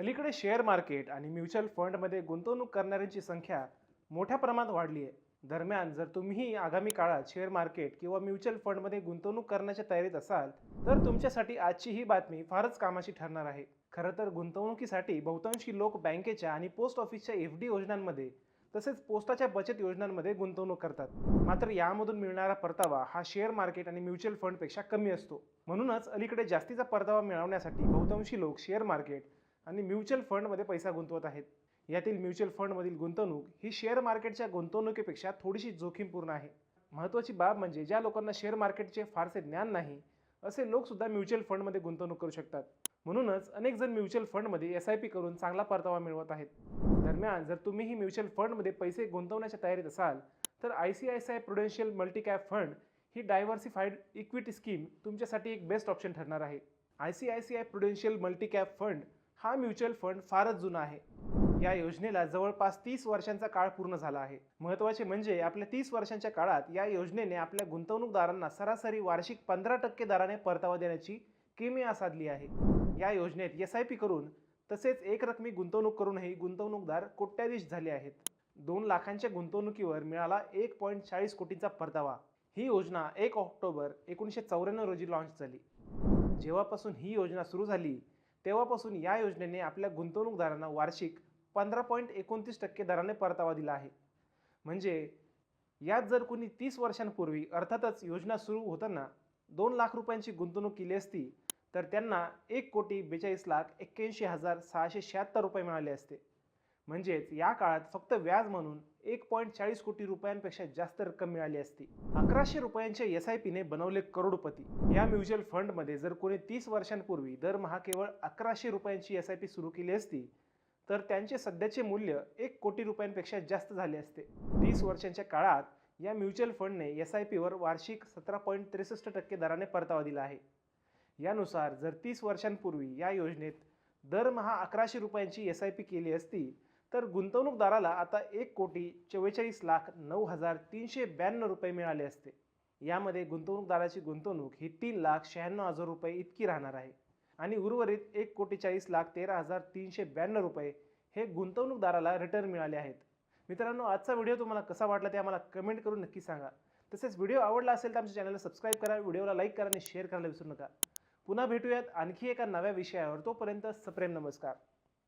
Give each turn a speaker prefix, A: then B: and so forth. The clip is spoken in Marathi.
A: अलीकडे शेअर मार्केट आणि म्युच्युअल फंडमध्ये गुंतवणूक करणाऱ्यांची संख्या मोठ्या प्रमाणात वाढली आहे. दरम्यान जर तुम्ही आगामी काळात शेअर मार्केट किंवा म्युच्युअल फंडमध्ये गुंतवणूक करण्याच्या तयारीत असाल तर तुमच्यासाठी आजची ही बातमी फारच कामाची ठरणार आहे. खरं तर गुंतवणुकीसाठी बहुतांशी लोक बँकेच्या आणि पोस्ट ऑफिसच्या एफ डी योजनांमध्ये तसेच पोस्टाच्या बचत योजनांमध्ये गुंतवणूक करतात. मात्र यामधून मिळणारा परतावा हा शेअर मार्केट आणि म्युच्युअल फंडपेक्षा कमी असतो. म्हणूनच अलीकडे जास्तीचा परतावा मिळवण्यासाठी बहुतांशी लोक शेअर मार्केट आणि म्युच्युअल फंडमध्ये पैसा गुंतवत आहेत. यातील म्युच्युअल फंडमधील गुंतवणूक ही शेअर मार्केटच्या गुंतवणुकीपेक्षा थोडीशी जोखीमपूर्ण आहे. महत्त्वाची बाब म्हणजे ज्या लोकांना शेअर मार्केटचे फारसे ज्ञान नाही असे लोकसुद्धा म्युच्युअल फंडमध्ये गुंतवणूक करू शकतात. म्हणूनच अनेक जण म्युच्युअल फंडमध्ये एस आय पी करून चांगला परतावा मिळवत आहेत. दरम्यान जर तुम्हीही म्युच्युअल फंडमध्ये पैसे गुंतवण्याच्या तयारीत असाल तर I C I C I prudential multicap fund he diversified equity scheme तुमच्यासाठी एक बेस्ट ऑप्शन ठरणार आहे. I C I C I prudential multicap fund हा म्युच्युअल फंड फारच जुना आहे. या योजनेला जवळपास तीस वर्षांचा काळ पूर्ण झाला आहे. महत्त्वाचे म्हणजे आपल्या तीस वर्षांच्या काळात या योजनेने आपल्या गुंतवणूकदारांना सरासरी वार्षिक पंधरा टक्के दराने परतावा देण्याची किमया साधली आहे. या योजनेत एस आय पी करून तसेच एक रकमी गुंतवणूक करूनही गुंतवणूकदार कोट्याधीश झाले आहेत. दोन लाखांच्या गुंतवणुकीवर मिळाला एक पॉईंट चाळीस कोटींचा परतावा. ही योजना एक ऑक्टोबर एकोणीसशे चौऱ्याण्णव रोजी लॉन्च झाली. जेव्हापासून ही योजना सुरू झाली तेव्हापासून या योजनेने आपल्या गुंतवणूकदारांना वार्षिक पंधरा पॉईंट एकोणतीस टक्के दराने परतावा दिला आहे. म्हणजे यात जर कोणी तीस वर्षांपूर्वी अर्थातच योजना सुरू होताना दोन लाख रुपयांची गुंतवणूक केली असती तर त्यांना एक कोटी बेचाळीस लाख एक्क्याऐंशी हजार सहाशे शहात्तर रुपये मिळाले असते. म्हणजेच या काळात फक्त व्याज म्हणून एक पॉईंट चाळीस कोटी रुपयांपेक्षा जास्त रक्कम मिळाली असती. अकराशे रुपयांच्या एस आय पीने बनवले करोडपती. या म्युच्युअल फंडमध्ये जर कोणी तीस वर्षांपूर्वी दरमहा केवळ अकराशे रुपयांची एस आय पी सुरू केली असती तर त्यांचे सध्याचे मूल्य एक कोटी रुपयांपेक्षा जास्त झाले असते. तीस वर्षांच्या काळात या म्युच्युअल फंडने एस आय पीवर वार्षिक सतरा पॉईंट त्रेसष्ट टक्के दराने परतावा दिला आहे. यानुसार जर तीस वर्षांपूर्वी या योजनेत दरमहा अकराशे रुपयांची एस आय पी केली असती तर गुंतवणूकदाराला आता एक कोटी चव्वेचाळीस लाख नऊ हजार तीनशे ब्याण्णव रुपये मिळाले असते. यामध्ये गुंतवणूकदाराची गुंतवणूक ही तीन लाख शहाण्णव हजार रुपये इतकी राहणार आहे. आणि उर्वरित एक कोटी चाळीस लाख तेरा हजार तीनशे ब्याण्णव रुपये हे गुंतवणूकदाराला रिटर्न मिळाले आहेत. मित्रांनो आजचा व्हिडिओ तुम्हाला कसा वाटला ते आम्हाला कमेंट करून नक्की सांगा. तसेच व्हिडिओ आवडला असेल तर आमच्या चॅनलला सबस्क्राईब करा व्हिडिओला लाईक करा आणि शेअर करायला विसरू नका. पुन्हा भेटूयात आणखी एका नव्या विषयावर. तोपर्यंत सप्रेम नमस्कार.